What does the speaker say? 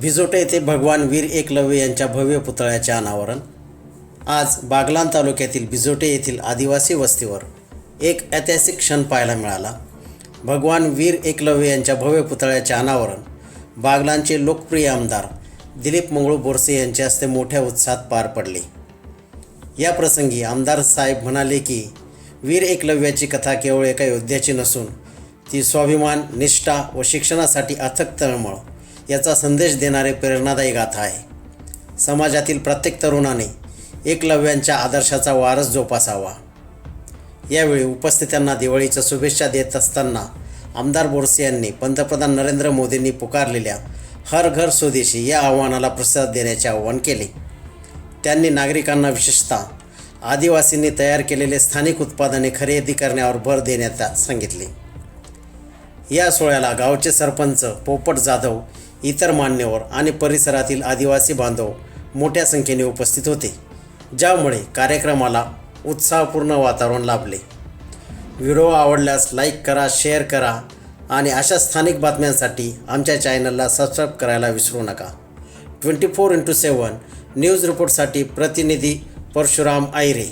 भिजोटे येथे भगवान वीर एकलव्य यांच्या भव्य पुतळ्याचे अनावरण. आज बागलान तालुक्यातील भिजोटे येथील आदिवासी वस्तीवर एक ऐतिहासिक क्षण पाहायला मिळाला. भगवान वीर एकलव्य यांच्या भव्य पुतळ्याचे अनावरण. बागलांचे लोकप्रिय आमदार दिलीप मंगळू बोरसे यांच्या हस्ते मोठ्या उत्साहात पार पडले. या प्रसंगी आमदार साहेब म्हणाले की वीर एकलव्याची कथा केवळ एका योद्ध्याची नसून ती स्वाभिमान निष्ठा व शिक्षणासाठी अथक तळमळ याचा संदेश देणारे प्रेरणादायी गाथा आहे. समाजातील प्रत्येक तरुणाने एकलव्यांच्या आदर्शाचा वारस जोपासावा. यावेळी उपस्थितांना दिवाळीच्या शुभेच्छा देत असताना आमदार बोरसे यांनी पंतप्रधान नरेंद्र मोदींनी पुकारलेल्या हर घर स्वदेशी या आव्हानाला प्रतिसाद देण्याचे आवाहन केले. त्यांनी नागरिकांना विशेषतः आदिवासींनी तयार केलेले स्थानिक उत्पादने खरेदी करण्यावर भर देण्यात सांगितले. या सोहळ्याला गावचे सरपंच पोपट जाधव इतर मान्यवर आणि परिसरातील आदिवासी बांधव मोठ्या संख्येने उपस्थित होते ज्यामुळे कार्यक्रमाला उत्साहपूर्ण वातावरण लाभले. व्हिडिओ आवडल्यास लाईक करा शेअर करा आणि अशा स्थानिक बातम्यांसाठी आमच्या चॅनलला सबस्क्राईब करायला विसरू नका. Twenty four into seven news रिपोर्टसाठी प्रतिनिधी परशुराम आयरे.